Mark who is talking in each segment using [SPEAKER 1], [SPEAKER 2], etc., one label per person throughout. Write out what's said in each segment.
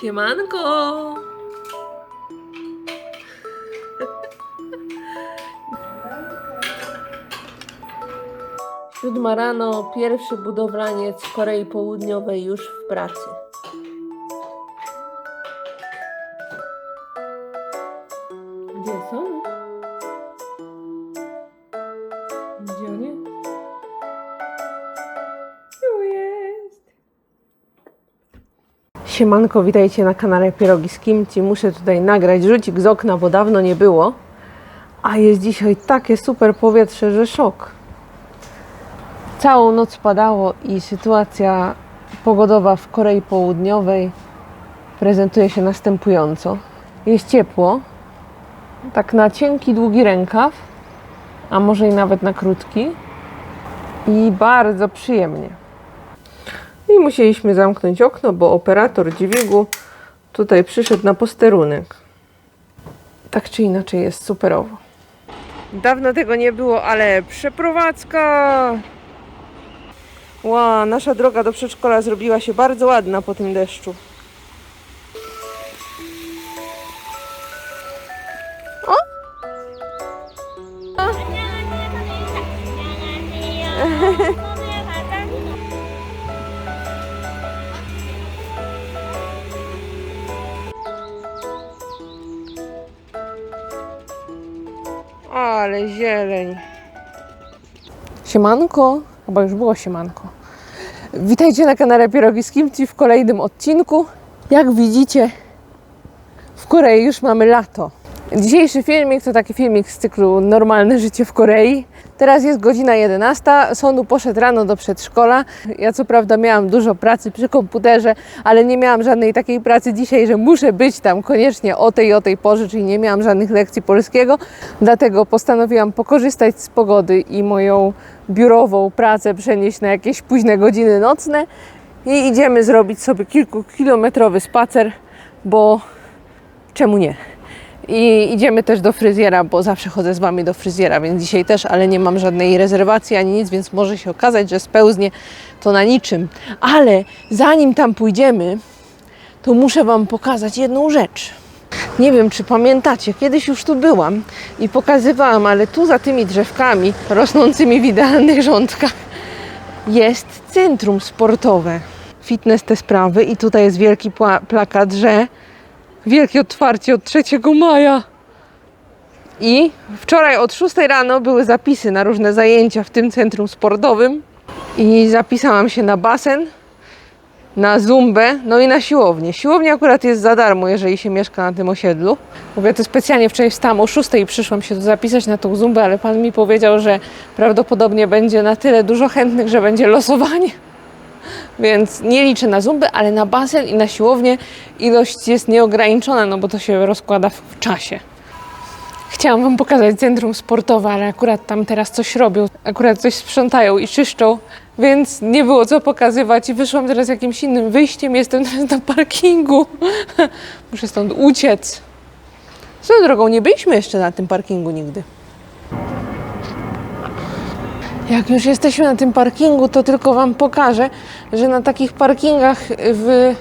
[SPEAKER 1] Siemanko! Siódma rano, pierwszy budowlaniec Korei Południowej już w pracy. Siemanko, witajcie na kanale Pierogi z Kimci. Muszę tutaj nagrać rzucik z okna, bo dawno nie było. A jest dzisiaj takie super powietrze, że szok. Całą noc padało i sytuacja pogodowa w Korei Południowej prezentuje się następująco. Jest ciepło, tak na cienki, długi rękaw, a może i nawet na krótki i bardzo przyjemnie. I musieliśmy zamknąć okno, bo operator dźwigu tutaj przyszedł na posterunek. Tak czy inaczej jest superowo. Dawno tego nie było, ale przeprowadzka! Ła, nasza droga do przedszkola zrobiła się bardzo ładna po tym deszczu. Ale zieleń. Siemanko, chyba już było siemanko. Witajcie na kanale Pierogi z Kimchi w kolejnym odcinku. Jak widzicie, w Korei już mamy lato. Dzisiejszy filmik to taki filmik z cyklu Normalne życie w Korei. Teraz jest godzina 11. Sonu poszedł rano do przedszkola. Ja co prawda miałam dużo pracy przy komputerze, ale nie miałam żadnej takiej pracy dzisiaj, że muszę być tam koniecznie o tej o tej porze, czyli nie miałam żadnych lekcji polskiego. Dlatego postanowiłam pokorzystać z pogody i moją biurową pracę przenieść na jakieś późne godziny nocne i idziemy zrobić sobie kilkukilometrowy spacer, bo czemu nie? I idziemy też do fryzjera, bo zawsze chodzę z Wami do fryzjera, więc dzisiaj też, ale nie mam żadnej rezerwacji ani nic, więc może się okazać, że spełznie to na niczym. Ale zanim tam pójdziemy, to muszę Wam pokazać jedną rzecz. Nie wiem, czy pamiętacie, kiedyś już tu byłam i pokazywałam, ale tu za tymi drzewkami rosnącymi w idealnych rządkach jest centrum sportowe. Fitness te sprawy i tutaj jest wielki plakat, że wielkie otwarcie od 3 maja. I wczoraj od 6 rano były zapisy na różne zajęcia w tym centrum sportowym i zapisałam się na basen, na zumbę, no i na siłownię. Siłownia akurat jest za darmo, jeżeli się mieszka na tym osiedlu. Mówię, to specjalnie wczoraj wstałam o 6 i przyszłam się tu zapisać na tą zumbę, ale pan mi powiedział, że prawdopodobnie będzie na tyle dużo chętnych, że będzie losowanie. Więc nie liczę na zumbę, ale na basen i na siłownię ilość jest nieograniczona, no bo to się rozkłada w czasie. Chciałam Wam pokazać centrum sportowe, ale akurat tam teraz coś robią. Akurat coś sprzątają i czyszczą, więc nie było co pokazywać i wyszłam teraz jakimś innym wyjściem. Jestem teraz na parkingu. Muszę stąd uciec. Swoją drogą, nie byliśmy jeszcze na tym parkingu nigdy. Jak już jesteśmy na tym parkingu, to tylko Wam pokażę, że na takich parkingach w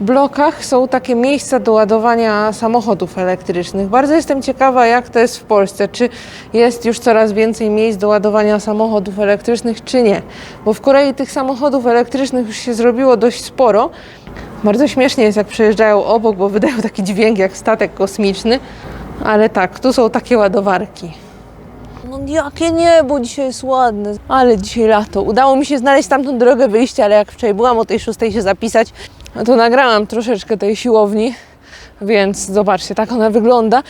[SPEAKER 1] blokach są takie miejsca do ładowania samochodów elektrycznych. Bardzo jestem ciekawa, jak to jest w Polsce. Czy jest już coraz więcej miejsc do ładowania samochodów elektrycznych, czy nie? Bo w Korei tych samochodów elektrycznych już się zrobiło dość sporo. Bardzo śmiesznie jest, jak przejeżdżają obok, bo wydają taki dźwięk jak statek kosmiczny. Ale tak, tu są takie ładowarki. No jakie niebo dzisiaj jest ładne. Ale dzisiaj lato. Udało mi się znaleźć tamtą drogę wyjścia, ale jak wczoraj byłam o tej szóstej się zapisać, no to nagrałam troszeczkę tej siłowni. Więc zobaczcie, tak ona wygląda.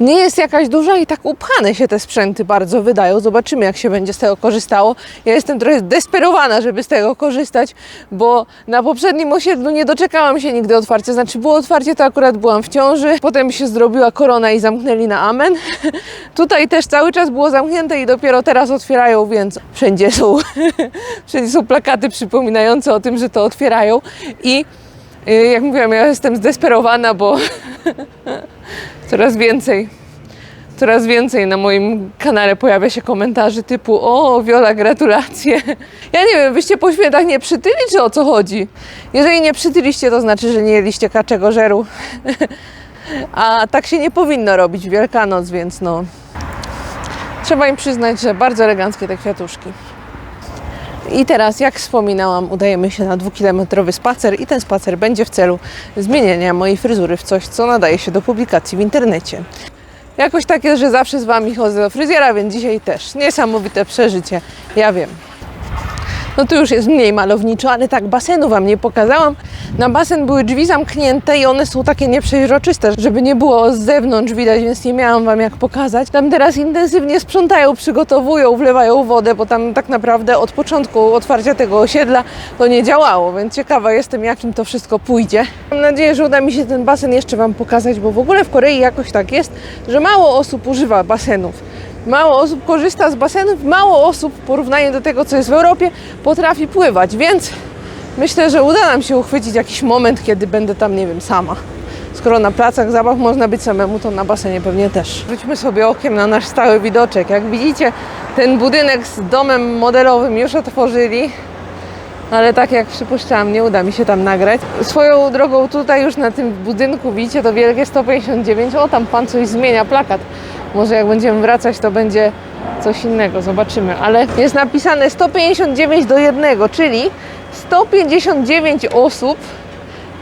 [SPEAKER 1] Nie jest jakaś duża i tak upchane się te sprzęty bardzo wydają. Zobaczymy, jak się będzie z tego korzystało. Ja jestem trochę desperowana, żeby z tego korzystać, bo na poprzednim osiedlu nie doczekałam się nigdy otwarcia. Znaczy było otwarcie, to akurat byłam w ciąży. Potem się zrobiła korona i zamknęli na amen. Tutaj też cały czas było zamknięte i dopiero teraz otwierają, więc wszędzie są, wszędzie są plakaty przypominające o tym, że to otwierają. I jak mówiłam, ja jestem zdesperowana, bo coraz więcej Coraz więcej na moim kanale pojawia się komentarzy typu o, Wiola, gratulacje. Ja nie wiem, wyście po świętach nie przytyli, czy o co chodzi? Jeżeli nie przytyliście, to znaczy, że nie jedliście kaczego żeru. A tak się nie powinno robić w Wielkanoc, więc no... Trzeba im przyznać, że bardzo eleganckie te kwiatuszki. I teraz, jak wspominałam, udajemy się na dwukilometrowy spacer i ten spacer będzie w celu zmienienia mojej fryzury w coś, co nadaje się do publikacji w internecie. Jakoś tak jest, że zawsze z Wami chodzę do fryzjera, więc dzisiaj też. Niesamowite przeżycie, ja wiem. No tu już jest mniej malowniczo, ale tak, basenu Wam nie pokazałam. Na basen były drzwi zamknięte i one są takie nieprzeźroczyste, żeby nie było z zewnątrz widać, więc nie miałam Wam jak pokazać. Tam teraz intensywnie sprzątają, przygotowują, wlewają wodę, bo tam tak naprawdę od początku otwarcia tego osiedla to nie działało, więc ciekawa jestem, jakim to wszystko pójdzie. Mam nadzieję, że uda mi się ten basen jeszcze Wam pokazać, bo w ogóle w Korei jakoś tak jest, że mało osób używa basenów. Mało osób korzysta z basenów, mało osób w porównaniu do tego, co jest w Europie, potrafi pływać, więc myślę, że uda nam się uchwycić jakiś moment, kiedy będę tam, nie wiem, sama. Skoro na placach zabaw można być samemu, to na basenie pewnie też. Wróćmy sobie okiem na nasz stały widoczek. Jak widzicie, ten budynek z domem modelowym już otworzyli, ale tak jak przypuszczałam, nie uda mi się tam nagrać. Swoją drogą tutaj już na tym budynku widzicie to wielkie 159. O, tam pan coś zmienia plakat. Może jak będziemy wracać, to będzie coś innego, zobaczymy. Ale jest napisane 159 do 1, czyli 159 osób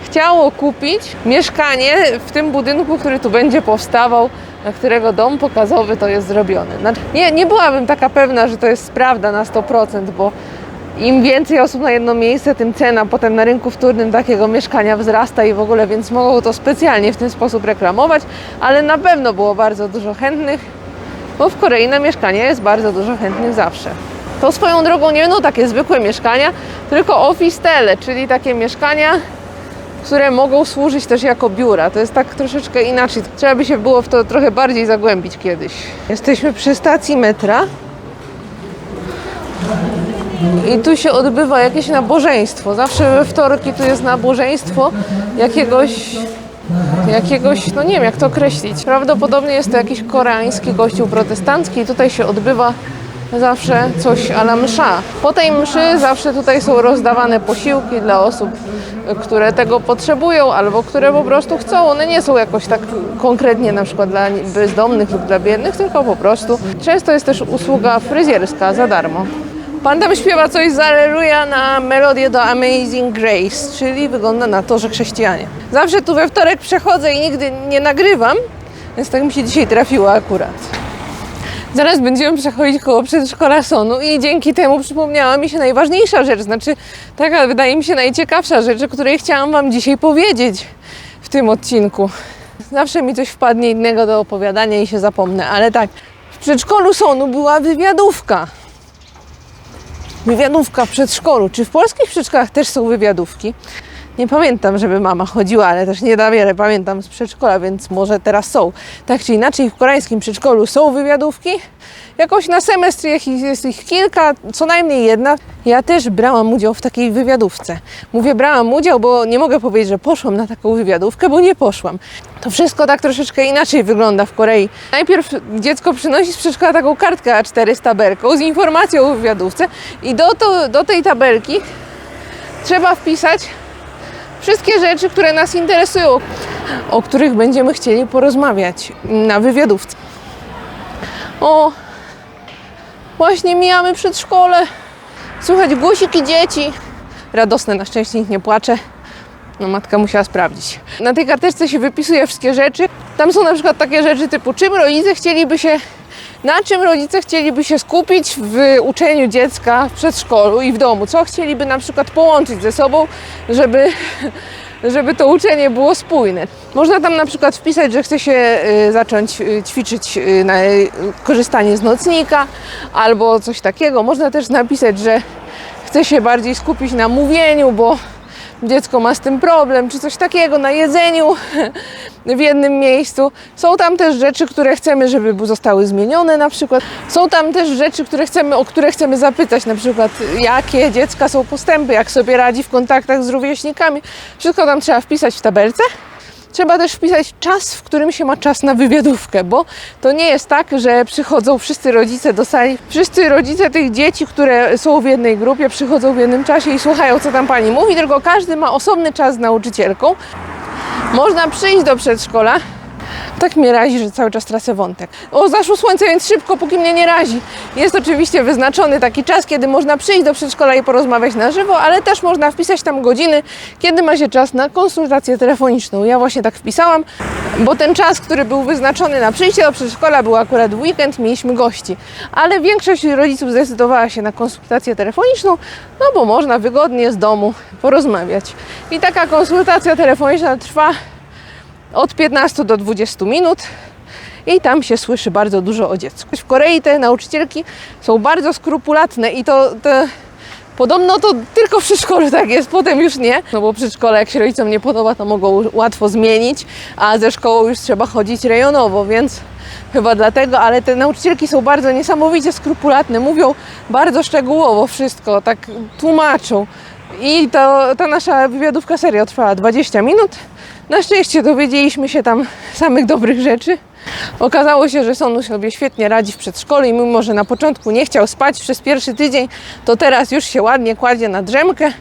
[SPEAKER 1] chciało kupić mieszkanie w tym budynku, który tu będzie powstawał, na którego dom pokazowy to jest zrobiony. Znaczy, nie, nie byłabym taka pewna, że to jest prawda na 100%, bo im więcej osób na jedno miejsce, tym cena potem na rynku wtórnym takiego mieszkania wzrasta i w ogóle, więc mogą to specjalnie w ten sposób reklamować, ale na pewno było bardzo dużo chętnych, bo w Korei na mieszkanie jest bardzo dużo chętnych zawsze. To swoją drogą nie będą takie zwykłe mieszkania, tylko office-tele, czyli takie mieszkania, które mogą służyć też jako biura. To jest tak troszeczkę inaczej. Trzeba by się było w to trochę bardziej zagłębić kiedyś. Jesteśmy przy stacji metra. I tu się odbywa jakieś nabożeństwo. Zawsze we wtorki tu jest nabożeństwo jakiegoś, jakiegoś, no nie wiem jak to określić. Prawdopodobnie jest to jakiś koreański kościół protestancki i tutaj się odbywa zawsze coś a la msza. Po tej mszy zawsze tutaj są rozdawane posiłki dla osób, które tego potrzebują albo które po prostu chcą. One nie są jakoś tak konkretnie na przykład dla bezdomnych lub dla biednych, tylko po prostu. Często jest też usługa fryzjerska za darmo. Pan tam śpiewa coś z Alleluja na melodię do Amazing Grace, czyli wygląda na to, że chrześcijanie. Zawsze tu we wtorek przechodzę i nigdy nie nagrywam, więc tak mi się dzisiaj trafiło akurat. Zaraz będziemy przechodzić koło przedszkola Sonu i dzięki temu przypomniała mi się najważniejsza rzecz, znaczy taka wydaje mi się najciekawsza rzecz, o której chciałam Wam dzisiaj powiedzieć w tym odcinku. Zawsze mi coś wpadnie innego do opowiadania i się zapomnę, ale tak, w przedszkolu Sonu była wywiadówka. Wywiadówka w przedszkolu. Czy w polskich przedszkolach też są wywiadówki? Nie pamiętam, żeby mama chodziła, ale też nie da wiele pamiętam z przedszkola, więc może teraz są. Tak czy inaczej, w koreańskim przedszkolu są wywiadówki. Jakoś na semestr jest ich- kilka, co najmniej jedna. Ja też brałam udział w takiej wywiadówce. Mówię brałam udział, bo nie mogę powiedzieć, że poszłam na taką wywiadówkę, bo nie poszłam. To wszystko tak troszeczkę inaczej wygląda w Korei. Najpierw dziecko przynosi z przedszkola taką kartkę A4 z tabelką, z informacją o wywiadówce i do, to, do tej tabelki trzeba wpisać wszystkie rzeczy, które nas interesują, o których będziemy chcieli porozmawiać na wywiadówce. O, właśnie mijamy przedszkole. Słychać głosiki dzieci. Radosne, na szczęście nikt nie płacze. No matka musiała sprawdzić. Na tej karteczce się wypisuje wszystkie rzeczy. Tam są na przykład takie rzeczy typu czym rodzice chcieliby się, na czym rodzice chcieliby się skupić w uczeniu dziecka w przedszkolu i w domu. Co chcieliby na przykład połączyć ze sobą, żeby, żeby to uczenie było spójne. Można tam na przykład wpisać, że chce się y, zacząć y, ćwiczyć y, na korzystanie z nocnika albo coś takiego. Można też napisać, że chce się bardziej skupić na mówieniu, bo dziecko ma z tym problem, czy coś takiego, na jedzeniu w jednym miejscu. Są tam też rzeczy, które chcemy, żeby zostały zmienione na przykład. Są tam też rzeczy, które chcemy, o które chcemy zapytać, na przykład jakie dziecka są postępy, jak sobie radzi w kontaktach z rówieśnikami. Wszystko tam trzeba wpisać w tabelce. Trzeba też wpisać czas, w którym się ma czas na wywiadówkę, bo to nie jest tak, że przychodzą wszyscy rodzice do sali. Wszyscy rodzice tych dzieci, które są w jednej grupie, przychodzą w jednym czasie i słuchają, co tam pani mówi, tylko każdy ma osobny czas z nauczycielką. Można przyjść do przedszkola. Tak mnie razi, że cały czas tracę wątek. O, zaszło słońce, więc szybko, póki mnie nie razi. Jest oczywiście wyznaczony taki czas, kiedy można przyjść do przedszkola i porozmawiać na żywo, ale też można wpisać tam godziny, kiedy ma się czas na konsultację telefoniczną. Ja właśnie tak wpisałam, bo ten czas, który był wyznaczony na przyjście do przedszkola, był akurat weekend, mieliśmy gości. Ale większość rodziców zdecydowała się na konsultację telefoniczną, no bo można wygodnie z domu porozmawiać. I taka konsultacja telefoniczna trwa od 15 do 20 minut i tam się słyszy bardzo dużo o dziecku. W Korei te nauczycielki są bardzo skrupulatne i to, te, podobno to tylko w przedszkolu tak jest, potem już nie, no bo przedszkole jak się rodzicom nie podoba, to mogą łatwo zmienić, a ze szkołą już trzeba chodzić rejonowo, więc chyba dlatego, ale te nauczycielki są bardzo niesamowicie skrupulatne, mówią bardzo szczegółowo wszystko, tak tłumaczą. I to, ta nasza wywiadówka serio trwała 20 minut. Na szczęście dowiedzieliśmy się tam samych dobrych rzeczy. Okazało się, że Sonu sobie świetnie radzi w przedszkolu i mimo, że na początku nie chciał spać przez pierwszy tydzień, to teraz już się ładnie kładzie na drzemkę.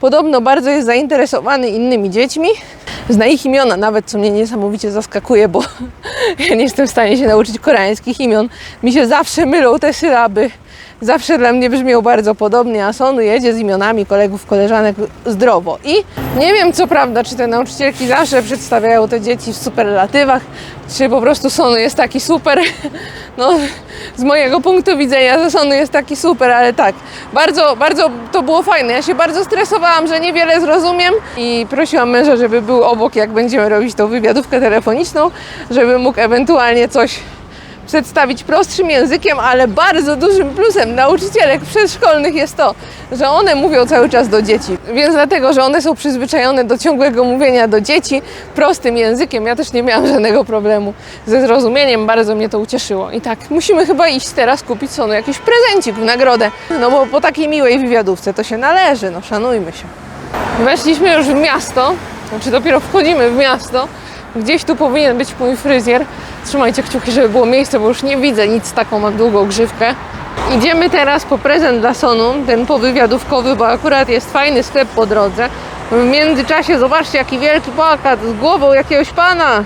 [SPEAKER 1] Podobno bardzo jest zainteresowany innymi dziećmi. Zna ich imiona nawet, co mnie niesamowicie zaskakuje, bo ja nie jestem w stanie się nauczyć koreańskich imion. Mi się zawsze mylą te sylaby. Zawsze dla mnie brzmią bardzo podobnie, a Sonu jedzie z imionami kolegów, koleżanek zdrowo. I nie wiem co prawda, czy te nauczycielki zawsze przedstawiają te dzieci w superlatywach, czy po prostu Sonu jest taki super. No, z mojego punktu widzenia to Sonu jest taki super, ale tak, bardzo, bardzo to było fajne. Ja się bardzo stresowałam, że niewiele zrozumiem i prosiłam męża, żeby był obok, jak będziemy robić tą wywiadówkę telefoniczną, żeby mógł ewentualnie coś przedstawić prostszym językiem, ale bardzo dużym plusem nauczycielek przedszkolnych jest to, że one mówią cały czas do dzieci. Więc dlatego, że one są przyzwyczajone do ciągłego mówienia do dzieci prostym językiem, ja też nie miałam żadnego problemu ze zrozumieniem, bardzo mnie to ucieszyło. I tak, musimy chyba iść teraz kupić Sonu jakiś prezencik w nagrodę, no bo po takiej miłej wywiadówce to się należy, no szanujmy się. Weszliśmy już w miasto, znaczy dopiero wchodzimy w miasto, Gdzieś tu powinien być mój fryzjer. Trzymajcie kciuki, żeby było miejsce, bo już nie widzę nic, taką mam długą grzywkę. Idziemy teraz po prezent dla Sonu, ten powywiadówkowy, bo akurat jest fajny sklep po drodze. W międzyczasie zobaczcie, jaki wielki plakat z głową jakiegoś pana,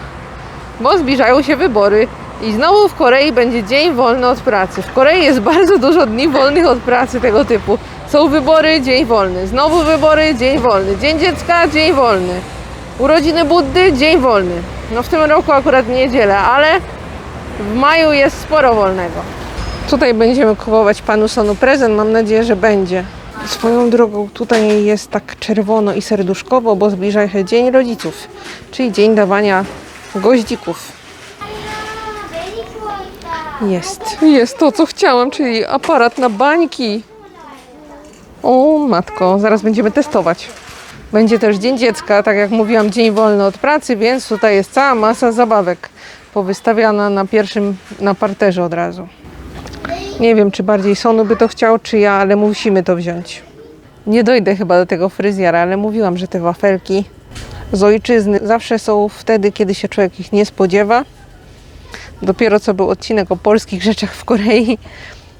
[SPEAKER 1] bo zbliżają się wybory. I znowu w Korei będzie dzień wolny od pracy. W Korei jest bardzo dużo dni wolnych od pracy tego typu. Są wybory, dzień wolny. Znowu wybory, dzień wolny. Dzień dziecka, dzień wolny. Urodziny Buddy, dzień wolny. No w tym roku akurat niedzielę, ale w maju jest sporo wolnego. Tutaj będziemy kupować panu Sonu prezent, mam nadzieję, że będzie. Swoją drogą tutaj jest tak czerwono i serduszkowo, bo zbliża się Dzień Rodziców, czyli dzień dawania goździków. Jest. Jest to, co chciałam, czyli aparat na bańki. O matko, zaraz będziemy testować. Będzie też Dzień Dziecka, tak jak mówiłam, dzień wolny od pracy, więc tutaj jest cała masa zabawek powystawiana na pierwszym, na parterze od razu. Nie wiem, czy bardziej Sonu by to chciał, czy ja, ale musimy to wziąć. Nie dojdę chyba do tego fryzjera, ale mówiłam, że te wafelki z ojczyzny zawsze są wtedy, kiedy się człowiek ich nie spodziewa. Dopiero co był odcinek o polskich rzeczach w Korei.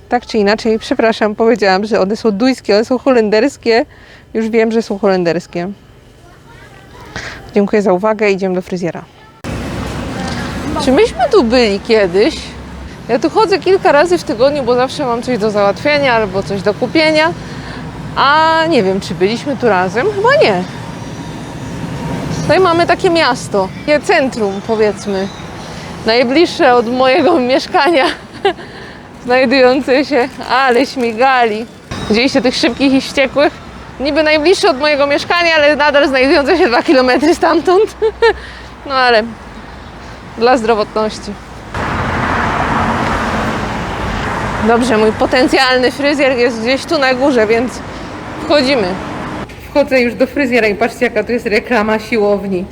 [SPEAKER 1] Tak czy inaczej, przepraszam, powiedziałam, że one są duńskie, one są holenderskie. Już wiem, że są holenderskie. Dziękuję za uwagę, idziemy do fryzjera. Czy myśmy tu byli kiedyś? Ja tu chodzę kilka razy w tygodniu, bo zawsze mam coś do załatwienia albo coś do kupienia. A nie wiem, czy byliśmy tu razem? Chyba nie. Tutaj mamy takie miasto, takie centrum powiedzmy, najbliższe od mojego mieszkania, znajdujące się, ale śmigali. Widzieliście tych szybkich i wściekłych? Niby najbliższe od mojego mieszkania, ale nadal znajdujące się 2 km stamtąd. No ale dla zdrowotności. Dobrze, mój potencjalny fryzjer jest gdzieś tu na górze, więc wchodzimy. Wchodzę już do fryzjera i patrzcie jaka tu jest reklama siłowni.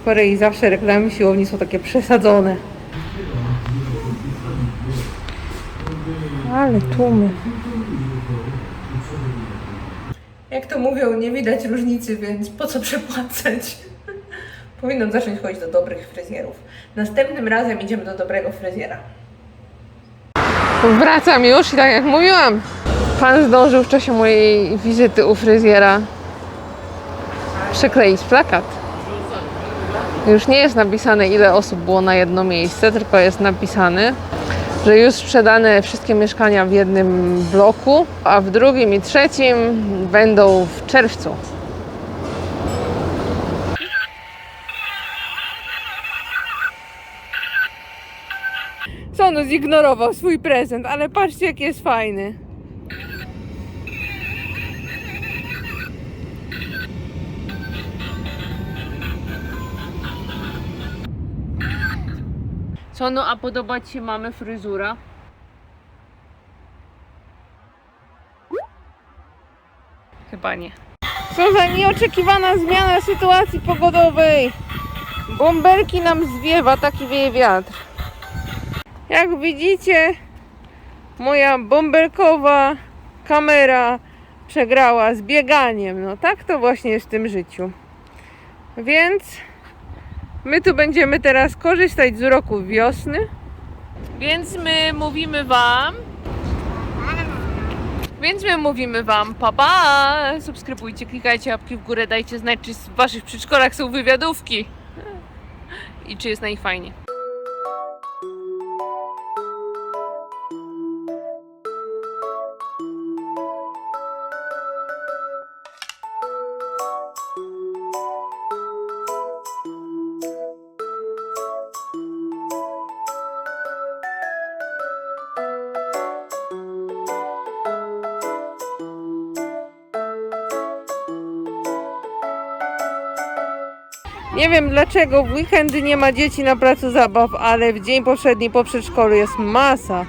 [SPEAKER 1] W Korei zawsze reklamy siłowni są takie przesadzone. Ale tłumy. Jak to mówią, nie widać różnicy, więc po co przepłacać? Powinnam zacząć chodzić do dobrych fryzjerów. Następnym razem idziemy do dobrego fryzjera. Wracam już i tak jak mówiłam, pan zdążył w czasie mojej wizyty u fryzjera przykleić plakat. Już nie jest napisane, ile osób było na jedno miejsce, tylko jest napisane, że już sprzedane wszystkie mieszkania w jednym bloku, a w drugim i trzecim będą w czerwcu. Co no, zignorował swój prezent, ale patrzcie, jaki jest fajny. Co no, a podoba Ci się mamy fryzura? Chyba nie. Co za nieoczekiwana zmiana sytuacji pogodowej. Bąbelki nam zwiewa, taki wieje wiatr. Jak widzicie, moja bąbelkowa kamera przegrała z bieganiem. No tak to właśnie jest w tym życiu. Więc my tu będziemy teraz korzystać z uroku wiosny. Więc my mówimy Wam. Więc my mówimy Wam papa. Subskrybujcie, klikajcie łapki w górę, dajcie znać, czy w Waszych przedszkolach są wywiadówki. I czy jest najfajniej. Nie wiem dlaczego w weekendy nie ma dzieci na placu zabaw, ale w dzień poprzedni po przedszkolu jest masa.